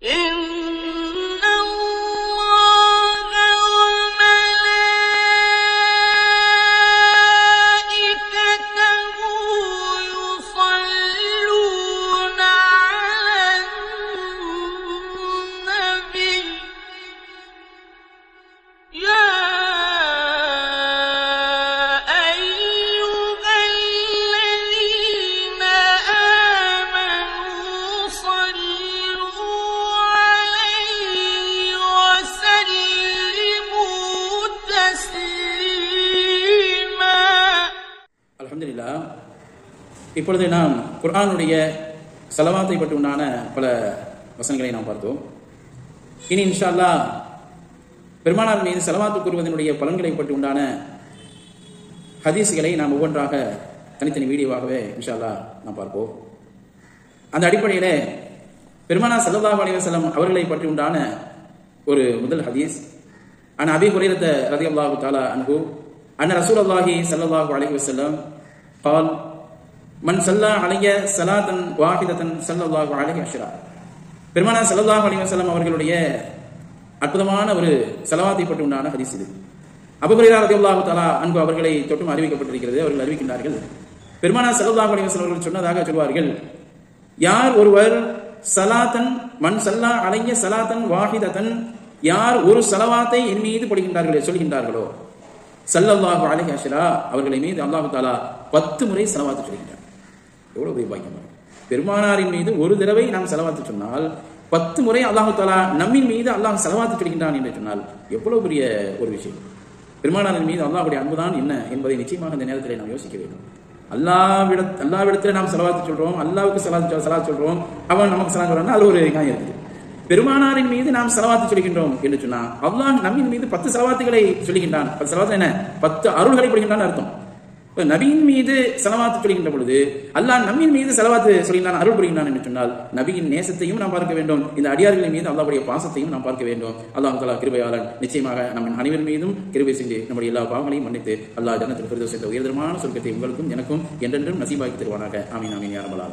In அலமதுல்லா இப்பொழுது நாம் குரானுடைய செலவாத்தை பற்றி உண்டான பல வசனங்களை நாம் பார்த்தோம். இனி இன்ஷா அல்லாஹ் பெருமானார் மீது செலவாத்து கூறுவதனுடைய பலன்களை பற்றி உண்டான ஹதீஸ்களை நாம் ஒவ்வொன்றாக தனித்தனி வீடியோவாகவே இன்ஷால்லா நாம் பார்ப்போம். அந்த அடிப்படையில் பெருமானா ஸல்லல்லாஹு அலைஹி செல்லம் அவர்களை பற்றி உண்டான ஒரு முதல் ஹதீஸ். ஆனால் அபி ஹுரைரத தாலா அன்பு அண்ணன் அன்ன ரசூலுல்லாஹி ஸல்லல்லாஹு அலைஹி வஸல்லம் قال من صلى علي صلاة واحدة صلى الله عليه عشرا பெருமானார் ஸல்லல்லாஹு அலைஹி வஸல்லம் அவர்களுடைய அற்புதமான ஒரு செலவாத்தை பற்றி உண்டான ஹதீஸ் இது அபு ஹுரைரா ரலியல்லாஹு தஆலா அன்ஹு அவர்களை தொட்டும் அறிவிக்கப்பட்டிருக்கிறது அவர்கள் அறிவிக்கின்றார்கள் பெருமானார் ஸல்லல்லாஹு அலைஹி வஸல்லம் அவர்கள் சொன்னதாக சொல்வார்கள் யார் ஒருவர் சலாத்தன் மண் சல்லா அலைய சலாத்தன் வாஹிதத்தன் யார் ஒரு சலவாத்தை என் மீது படுகின்றார்களோ சொல்கின்றார்களோ சல்லல்லாஹு அலஹி அஷரா அவர்களை மீது அல்லாஹு தாலா பத்து முறை செலவாத்து சொல்கின்றார் எவ்வளவு பெரிய பாக்கியம் பெருமானாரின் மீது ஒரு தடவை நாம் செலவாத்து சொன்னால் பத்து முறை அல்லாஹு தாலா நம்மின் மீது அல்லாஹ் செலவாத்து சொல்கின்றான் என்று சொன்னால் எவ்வளவு பெரிய ஒரு விஷயம். பெருமானாரின் மீது அல்லாஹுடைய அன்புதான் என்ன என்பதை நிச்சயமாக இந்த நேரத்தில் நாம் யோசிக்க வேண்டும். அல்லாவிட அல்லாவிடத்தில் நாம் செலவாத்து சொல்றோம் அல்லாவுக்கு செலவாத்து செலவாத்து சொல்றோம் அவன் நமக்கு செலவு அது ஒரு நியாயம் இருக்குது. பெருமானாரின் மீது நாம் செலவாத்து சொல்கின்றோம் என்று சொன்னா அல்லாஹ் நம்மின் மீது பத்து செலவாத்துகளை சொல்கின்றான். பத்து செலவாத்து என்ன? பத்து அருள்களை படுகின்றான் அர்த்தம். நபியின் மீது செலவாத்து சொல்கின்ற பொழுது அல்லாஹ் நம்மின் மீது செலவாத்து சொல்கின்றான் அருள் புரிகின்றான் என்று சொன்னால் நபியின் நேசத்தையும் நாம் பார்க்க வேண்டும். இந்த அடியார்களின் மீது அல்லாவுடைய பாசத்தையும் நாம் பார்க்க வேண்டும். அல்லாஹ் தலா கிருபையாளன் நிச்சயமாக நம்ம அனைவர் மீதும் கிருபை செஞ்சு நம்முடைய எல்லா பாவங்களையும் மன்னித்து அல்லாஹ் ஜனத்தில் பிரதோஷத்தை உயர்தரமான சொர்க்கத்தை உங்களுக்கும் எனக்கும் என்றென்றும் நசீபாக்கி தருவானாக. ஆமீன் ஆமீன் யாரபல்